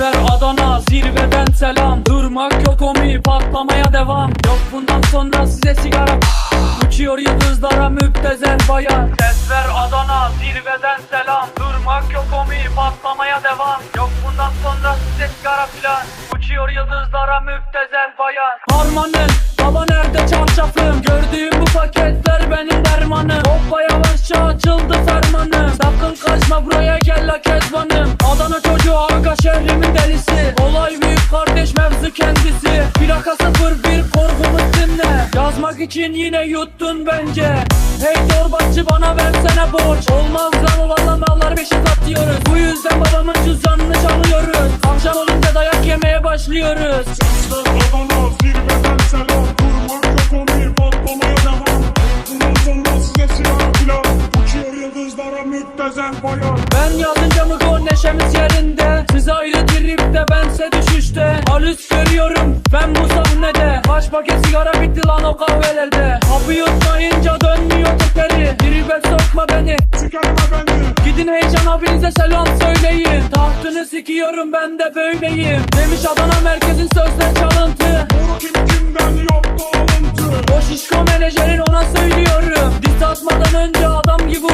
Ver Adana zirveden selam. Durmak yok omi patlamaya devam. Yok bundan sonra size sigara Uçuyor yıldızlara müptezel bayan Ses ver Adana zirveden selam. Durmak yok omi patlamaya devam. Yok bundan sonra size sigara filan. Uçuyor yıldızlara müptezel bayan Harmanın baba nerede çarşafım? Gördüğüm bu paketler benim dermanım. Hoppa yavaşça açıldı fermanım. Sakın kaçma buraya gel la kezbanım Aga şehrimin delisi. Olay büyük kardeş mevzu kendisi. Plaka 01 korkumuz dinle. Yazmak için yine yuttun bence. Hey torbacı bana versene borç. Olmaz lan valla mallar beşe atıyoruz Bu yüzden babamın cüzdanını çalıyoruz. Akşam olunca dayak yemeye başlıyoruz. Sesler Adana zirveden selam Durmak yok onu patlamaya devam. Bundan sonra size silah filan Uçuyor yıldızlara müptezel bayan. Ben yazınca mı gol neşemiz yerinde? Siz Halüs görüyorum ben bu sahnede. Kaç paket sigara bitti lan o kahvelerde. Hapı yutmayınca dönmüyor tekeri. Tribe sokma beni. Sikerme beni. Gidin heyecan abinize selam söyleyin. Tahtını sikiyorum ben de böyleyim. Demiş Adana merkezin sözler çalıntı. Boru kim kimden yaptı alıntı? O şişko menajerin ona söylüyorum. Diss atmadan önce adam gibi